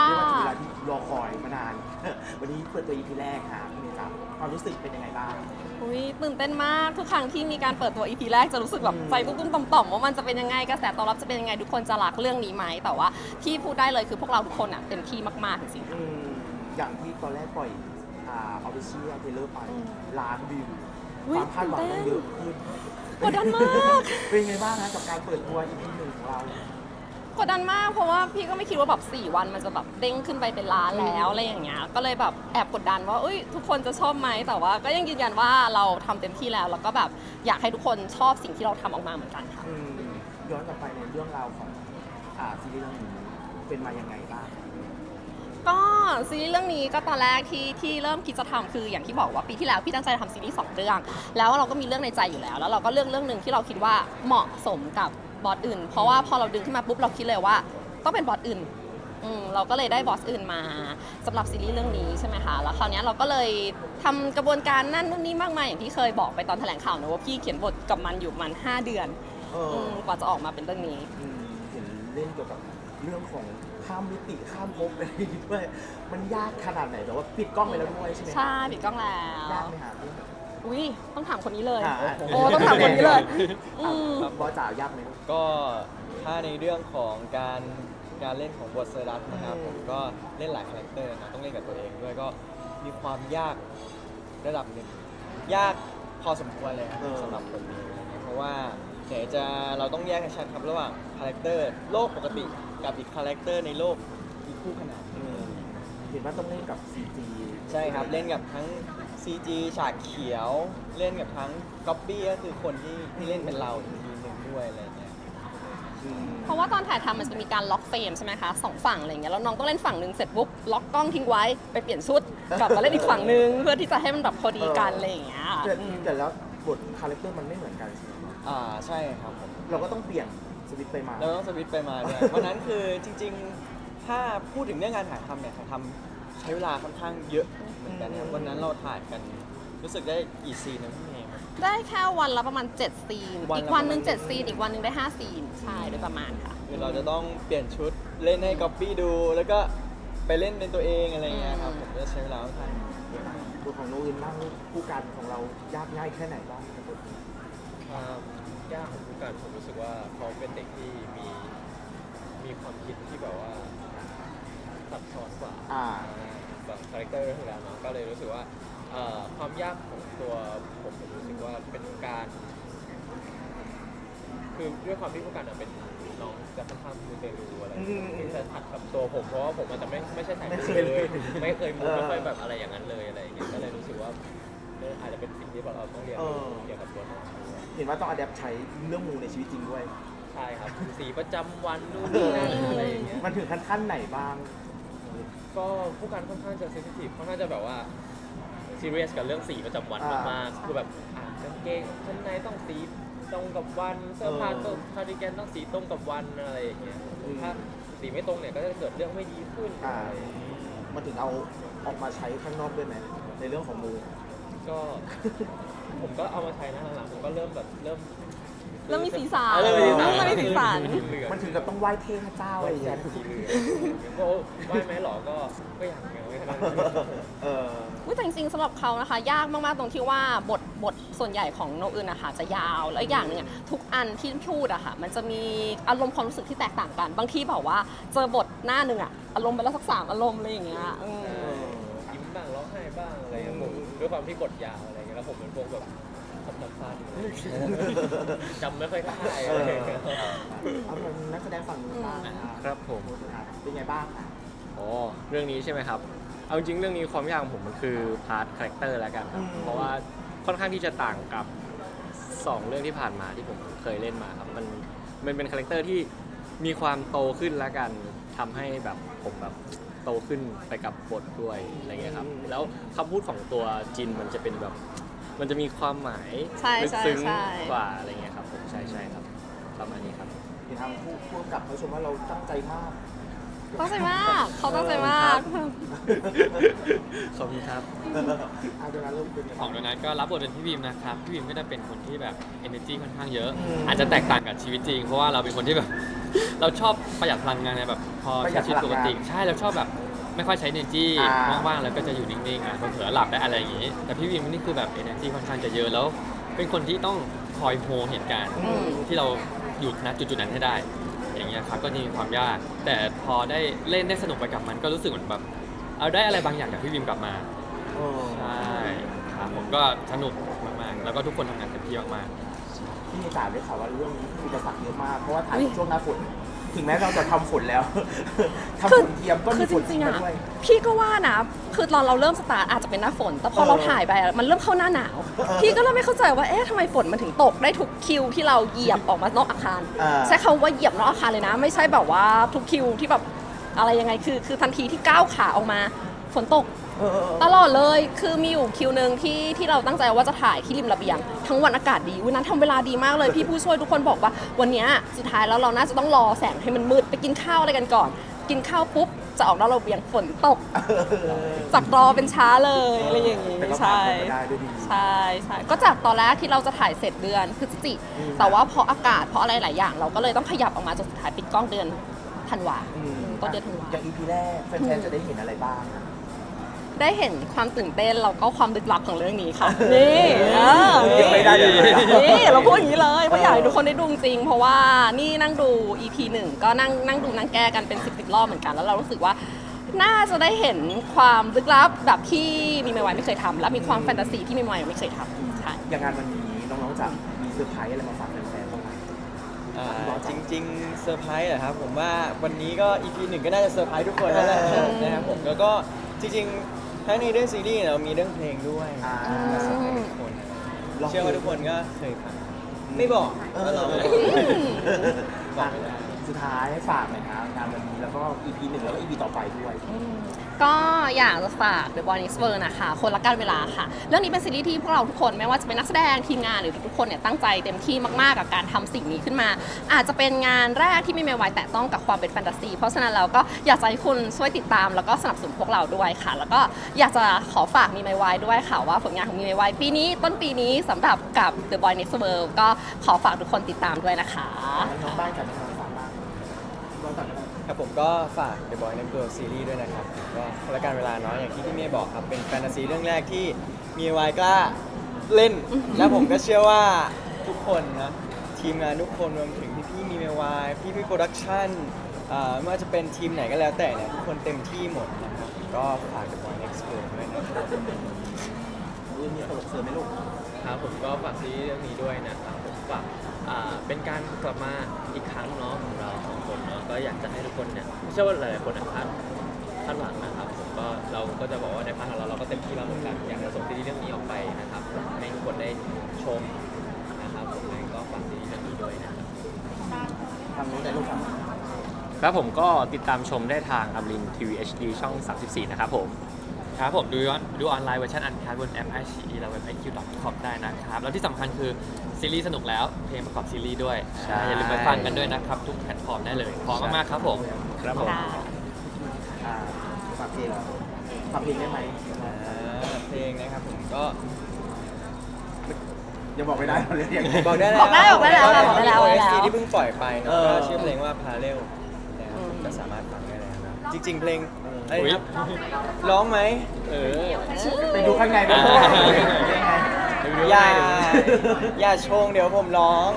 ค่ะ เรียกว่าถึงเวลาที่รอคอยมานาน วันนี้เปิดตัว EP แรกค่ะพี่เมย์ครับความรู้สึกเป็นยังไงบ้าง อุ้ยตื่นเต้นมากทุกครั้งที่มีการเปิดตัว EP แรกจะรู้สึกแบบอืมใจตุ้มๆต่อมๆว่ามันจะเป็นยังไงกระแสตอบรับจะเป็นยังไงทุกคนจะรักเรื่องนี้ไหมแต่ว่าที่พูดได้เลยคือพวกเราทุกคนอะเต็มที่มากๆจริงๆค่ะ อืมอย่างที่ตอนแรกปล่อยอ่าออฟฟิเชียลเทเลอร์ไปอืมล้านวิวอุ๊คยวามคาดหวังตื่นเต้มันนเยอะขึ้นกดดันมาก เป็นยังไงบ้างนะกับการเปิดตัว EP หนึ่งของเรา กดดันมากเพราะว่าพี่ก็ไม่คิดว่าแบบ4วันมันจะแบบเด้งขึ้นไปเป็นล้านแล้วอะไรอย่างเงี้ยก็เลยแบบแอบกดดันว่าเอ้ยทุกคนจะชอบไหมแต่ว่าก็ยังยืนยันว่าเราทำเต็มที่แล้ว แล้วก็แบบอยากให้ทุกคนชอบสิ่งที่เราทำออกมาเหมือนกันค่ะ อืมย้อนกลับไปในเรื่องราวของอ่าซีรีส์เรื่องนี้เป็นมายังไงบ้าง ก็ซีรีส์เรื่องนี้ก็ตอนแรกที่ที่เริ่มคิดจะทำคืออย่างที่บอกว่าปีที่แล้วพี่ตั้งใจทำซีรีส์สองเรื่อง แล้วเราก็มีเรื่องในใจอยู่แล้ว แล้วเราก็เลือกเรื่องหนึ่งที่เราคิดว่าเหมาะสมกับ บอสอื่น เพราะว่าพอเราดึงขึ้นมาปุ๊บเราคิดเลยว่า ต้องเป็นบอสอื่นอืมเราก็เลยได้บอสอื่นมาสำหรับซีรีส์เรื่องนี้ใช่ไหมคะ แล้วคราวเนี้ยเราก็เลยทำกระบวนการนั่นนู่นนี่มากมายอย่างที่เคยบอกไปตอนแถลงข่าวนะว่าพี่เขียนบทกับมันอยู่ประมัน 5 เดือนเออมกว่าจะออกมาเป็นเรื่องนี้อืมเห็นเล่นเกี่ยวกับเรื่องของข้ามมิติข้ามภพอะไรอย่างงี้ด้วย มันยากขนาดไหนแต่ว่าปิดกล้องไปแล้วด้วยใช่ไหมใช่ปิดกล้องแล้ยาวกไหมฮะ อุ้ยต้องถามคนนี้เลย อ่าโอ้ต้องถามคนนี้เลย อืม ครับบอสจ๋ายากไหมก็ถ้าในเรื่องของการการเล่นของบทเซอร์ดัสนะครับอืม ผมก็เล่นหลายคาแรคเตอร์นะต้องเล่นกับตัวเองด้วยก็มีความยากระดับหนึ่งยากพอสมควรเลยครับสำหรับคนนี้อะไรเงี้ยเพราะว่าไหนจะเราต้องแยกให้ชัดครับระหว่างคาแรคเตอร์โลกปกติกับอีกคาแรคเตอร์ในโลกอีกคู่ขนานอืมเห็นว่าต้องเล่นกับ CG ใช่ครับ เล่นกับทั้ง CG ฉากเขียวเล่นกับทั้งก๊อปปี้ก็คือคนที่ที่เล่นเป็นเราอีกทีหนึ่งด้วยอะไรเงี้ยอืมเพราะว่าตอนถ่ายทำมันจะมีการล็อกเฟรมใช่ไหมคะสองฝั่งอะไรอย่างเงี้ยแล้วน้องต้องเล่นฝั่งหนึ่งเสร็จปุ๊บล็อกกล้องทิ้งไว้ไปเปลี่ยนชุดกลับมาเล่นอีกฝั่งหนึ่งเพื่อที่จะให้มันแบบพอดีกันอะไรอย่างเงี้ยแต่อืมแต่แล้วบทคาแรคเตอร์มันไม่เหมือนกันใช่ไหมอ่าใช่ครับผม เราก็ต้องเปลี่ยนสวิตช์ไปมา เราต้องสวิตช์ไปมาด้วย วันนั้นคือจริงๆ ถ้าพูดถึงเรื่องงานถ่ายทำเนี่ยถ่ายทำ ใช้เวลาค่อนข้างเยอะเหมือนกันนะครับอืมวันนั้นเราถ่ายกัน รู้สึกได้กี่ซีนนะพี่เมย์ ได้แค่วันละประมาณ 7 ซีน วันละอีกวันหนึ่งประมาณ 7 ซีน อีกวันหนึ่งได้ 5 ซีน ใช่โดยประมาณค่ะ คือเราจะต้องเปลี่ยนชุดเล่นให้ก๊อปปี้ดู แล้วก็ไปเล่นเป็นตัวเองอะไรอย่างเงี้ยครับอืมผมจะใช้เวลาค่อนข้างเยอะ ตัวของโนอื่นบ้างผู้การของเรายากง่ายแค่ไหนบ้างครับความยากของผู้การผมรู้สึกว่าเขาเป็นเด็กที่มีมีความคิดที่แบบว่า ซับซ้อนกว่าอ่า แบบคาแรคเตอร์ของเราเนาะก็เลยรู้สึกว่าเอ่อความยากของตัวผมผมรู้สึกว่าเป็นการ คือด้วยความที่ผู้การอะเป็นน้องจะค่อนข้างมูเตลูอะไรอืมที่จะถัดกับตัวผมเพราะว่าผมอาจจะไม่ไม่ใช่สายไม่มูเคยเลย ไม่เคยมูเออไม่ค่อยแบบอะไรอย่างนั้นเลยอะไรอย่างเงี้ยก็เลยรู้สึกว่าเอออาจจะเป็นสิ่งที่เราต้องเรียนรู้เกี่ยวกับตัวน้องด้วยเห็นว่าต้องอัดแอปใช้เรื่องมูในชีวิตจริงด้วย ใช่ครับสีประจำวันนู่นนี่นั่นอะไรอย่างเงี้ย มันถึงขั้นขั้นไหนบ้าง ก็ผู้การค่อนข้างจะเซนซิทีฟค่อนข้างจะแบบว่าซีเรียสกับเรื่องสีประจำวันอ่าม มากๆคือแบบอ่ากางเกงชั้นในต้องสีตรงกับวันเสื้อผ้าเออต้องคาร์ดิแกนต้องสีตรงกับวันอะไรอย่างเงี้ยอืม ถ้าสีไม่ตรงเนี่ยก็จะเกิดเรื่องไม่ดีขึ้นอ่าอะไรอย่างเงี้ยมันถึงเอาออกมาใช้ข้างนอกด้วยไหมในเรื่องของมูก็ ผมก็เอามาใช้นะหลังๆผมก็เริ่มแบบเริ่ม เริ่มมีสีสันเออเริ่มมีสีสันเริ่มมีสีสันเหลืองมันถึงกับต้องไหว้เทพเจ้าอะไรอย่างแจเงี้กยสีเหลืองก็ไหว้ไหมหรอก็ก็อย่างเงี้ยไม่ขนาดนั้นเอออุ๊ยแต่จริงๆสำหรับเขานะคะ ยากมากๆตรงที่ว่าบทบทส่วนใหญ่ของโนอื่นนะคะจะยาวแล้วอีกอย่างหนึ่งอะทุกอันที่พูดอะค่ะ มันจะมีอารมณ์ความรู้สึกที่แตกต่างกัน บางทีแบบว่าเจอบทหน้าหนึ่งอะอารมณ์ไปแล้วสักสามอารมณ์อะไรอย่างเงี้ยอืมยิ้มบ้างร้องไห้บ้างอะไรเงี้ยผมด้วยความที่บทยาวอะไรเงี้ยแล้วผมเป็นพวกแบบ ทำทำสั้นจำไม่ค่อยได้อะไรเงี้ยเอาเป็นนักแสดงฝั่งนู้นบ้างนะครับครับผม เป็นไงบ้างอะอ๋อเรื่องนี้ใช่ไหมครับ เอาจริงๆเรื่องนี้ความยากของผมมันคือพาร์ทคาแรคเตอร์แล้วกันครับ เพราะว่าค่อนข้างที่จะต่างกับ 2 เรื่องที่ผ่านมาที่ผมเคยเล่นมาครับ มันมันเป็นคาแรคเตอร์ที่มีความโตขึ้นแล้วกันทำให้แบบผมแบบโตขึ้นไปกับบทด้วยอะไรเงี้ยครับ แล้วคำพูดของตัวจินมันจะเป็นแบบ มันจะมีความหมายใช่ลึกใช่ซึ้งใช่ กว่าอะไรเงี้ยครับผมใช่ใช่ครับประมาณนี้ครับ เห็นทางผู้ผู้กำกับเขาชมว่าเราตั้งใจมาก ตั้งใจมากเขาตั้งใจมาก ขอบคุณครับอาจจะเริ่มเป็นยังขไงองโดนัทก็รับบทเป็นพี่บีมนะครับ พี่บีมก็จะเป็นคนที่แบบ energy ค่อนข้างเยอะ อืมอาจจะแตกต่างกับชีวิตจริง เพราะว่าเราเป็นคนที่แบบ เราชอบประหยัดพลังงานไงแบบ พอประหยัใช้ดชีวิตปกติพลังงาน ใช่เราชอบแบบ ไม่ค่อยใช้ energy อ่า ว่างๆแล้วก็จะอยู่นิ่งๆอะเผลอๆหลับได้อะไรอย่างงี้ แต่พี่บีมนี่คือแบบ energy ค่อนข้างจะเยอะแล้ว เป็นคนที่ต้องคอยโฮเหตุการณ์อืม ที่เราอยู่ณจุดๆนั้นให้ได้ อย่างเงี้ยครับก็จะมีความยาก แต่พอได้เล่นได้สนุกไปกับมันก็รู้สึกเหมือนแบบเอาได้อะไรบางอย่างจากพี่บีมกลับมาเออใช่ครับผมก็สนุกมากๆแล้วก็ทุกคนทำงานเต็มที่มากพี่มีสารได้ข่าวว่าเรื่องนี้อุปสรรคเยอะมากเพราะว่าถ่ายช่วงหน้าฝน ถึงแม้เราจะทำฝนแล้ว ทำฝนเทียมก็คืมีอฝจนจริริงงๆมาอะด้วย พี่ก็ว่านะ คือตอนเราเริ่มสตาร์ทอาจจะเป็นหน้าฝน แต่พอเออเราถ่ายไปอะมันเริ่มเข้าหน้าหนาว เออพี่ก็เริ่มไม่เข้าใจว่า เอ๊ะทำไมฝนมันถึงตกได้ทุกคิวที่เราเหยียบออกมานอกอาคาร อ่า ใช้คำว่าเหยียบนอกอาคารเลยนะ ไม่ใช่แบบว่าทุกคิวที่แบบอะไรยังไง คือ คือทันทีที่ก้าวขาออกมา ฝนตกเออเออเอ ตอลอดเลยคือมีอยู่คิวหนึ่งที่ที่เราตั้งใจว่าจะถ่ายที่ริมระเบียง ทั้งวันอากาศดีวันนั้นทำเวลาดีมากเลยพี่ผู้ช่วยทุกคนบอกว่า วันเนี้ยสุดท้ายแล้วเราน่าจะต้องรอแสงให้มันมืดไปกินข้าวอะไรกันก่อน กินข้าวปุ๊บจะออกนอกระเบียงฝนตกจากรอเป็นช้าเลยอะไรอย่างงี้แต่ก็ผ่านใช่ไปได้ด้วยดี ใช่ใช่ก็จากตอนแรกที่เราจะถ่ายเสร็จเดือนพฤศจิอืมแต่ว่าเพราะอากาศเพราะอะไรหลายอย่าง เราก็เลยต้องขยับออกมาจนสุดท้ายปิดกล้องเดือนธันวาอืมต้นเดือนธันวา อย่าง EP แรกแฟนๆจะได้เห็นอะไรบ้างอะ ได้เห็นความตื่นเต้นแล้วก็ความลึกลับของเรื่องนี้ค่ะ นี่เออเก็บไม่ได้เลย นี่เราพูดอย่างนี้เลยเพราะอยากให้ทุกคนได้ดูจริง เพราะว่านี่นั่งดู EP หนึ่งก็นั่งนั่งดูนั่งแก้กันเป็นสิบสิบรอบเหมือนกันแล้วเรารู้สึกว่า น่าจะได้เห็นความลึกลับแบบที่มีเมย์ไวไม่เคยทำและมีความแฟนตาซีที่มีเมย์ไวไม่เคยทำใช่ อย่างงานวันนี้น้องๆจะมีเซอร์ไพรส์อะไรมาฝากแฟนๆบ้างไหมๆอ่าจริงๆเซอร์ไพรส์เหรอครับผมว่าวันนี้ก็ EP หนึ่งก็น่าจะเซอร์ไพรส์ทุกคนแล้วแหละเออ นะครับผมแล้วก็จริงๆ ทั้งในเรื่องซีรีส์เรามีเรื่องเพลงด้วยอ่า มาเซอร์ไพรส์ทุกคนลองเชื่อว่าทุกคนก็เคยฟังไม่บอกเอว่าเราอบอกไม่ได้ สุดท้ายฝากหน่อยครับงานวันนี้แล้วก็ EP หนึ่งแล้วก็ EP ต่อไปด้วย ก็อยากจะฝาก The Boy Next World นะคะ คนละกันเวลาค่ะ เรื่องนี้เป็นซีรีส์ที่พวกเราทุกคนไม่ว่าจะเป็นนักแสดงทีมงานหรือทุกๆคนเนี่ยตั้งใจเต็มที่มากๆกับการทำสิ่งนี้ขึ้นมา อาจจะเป็นงานแรกที่ไม่เมวายแต่ต้องกับความเป็นแฟนตาซี เพราะฉะนั้นเราก็อยากจะให้คุณช่วยติดตามแล้วก็สนับสนุนพวกเราด้วยค่ะ แล้วก็อยากจะขอฝากมีเมวายด้วยค่ะว่าผลงานของมีเมวายปีนี้ต้นปีนี้สำหรับกับ The Boy Next World ก็ขอฝากทุกคนติดตามด้วยนะคะ น้องบ้านกับน้องฝากบ้ ครับผมก็ฝาก The Boy Next World ซีรีส์ด้วยนะครับก็คนละการเวลาเนาะอย่างที่พี่เมย์บอกครับ เป็นแฟนตาซีเรื่องแรกที่มีวายกล้าเล่น และผมก็เชื่อว่าทุกคนนะทีมงานทุกคนรวมถึงพี่พี่ๆมีเมวายพี่พี่โปรดักชั่นไม่ว่าจะเป็นทีมไหนก็แล้วแต่เนี่ยทุกคนเต็มที่หมดนะครับก็ฝาก The Boy Next World ด้วยนะครับรุ่นนี้ตลกเสือไหมลูกๆครับผมก็ฝากซีรีส์เรื่องนี้ด้วยนะครับผมฝาก อ่าเป็นการกลับมาอีกครั้งเนาะของเราสองคนเนาะก็อยากจะให้ทุกคนเนี่ยเชื่อว่าหลายๆคนนะคาดคาดหวังนะครับผมก็เราก็จะบอกว่าในพาร์ทของเราเราก็เต็มที่แล้วเหมือนกันอยากจะส่งซีรีส์เรื่องนี้ออกไปนะครับให้ทุกคนได้ชมนะครับผมเองก็ฝากซีรีส์เรื่องนี้ด้วยนะครับ ทางนู้นแต่ลูกฝั่งครับผมก็ติดตามชมได้ทางอัมรินทีวี HD ช่อง 34 นะครับผม ครับผมดูย้อนดูออนไลน์เวอร์ชันอันคัดบนแอป i อ e และเว็บ iq.com ได้นะครับ แล้วที่สำคัญคือซีรีส์สนุกแล้วเพลงประกอบซีรีส์ด้วยใช่ อย่าลืมไปฟังกันด้วยนะครับ ทุกแพลตฟอร์มได้เลยพร้อมมากๆครับผม ครับผมอ่าฝากเพลงฝากเพลงได้ไหมอ่าเพลงนะครับผมก็ยังบอกไม่ได้เลยยังไงบอกได้แล้วบอกได้บอกได้แล้วค่ะบอกได้แล้วโอบอกได้เอแล้วสที่เพิ่งปล่อยไปเนเออะอ ก็ชื่อเพลงว่าพาเรลนะครับผมก็สามารถฟังได้แล้วนะจริง ๆ เพลง อะไรอุ๊ย ครับร้องไหม เออ ไปดูข้างในด้วยอ่ายังไง อย่าอย่าชงเดี๋ยวผมร้อง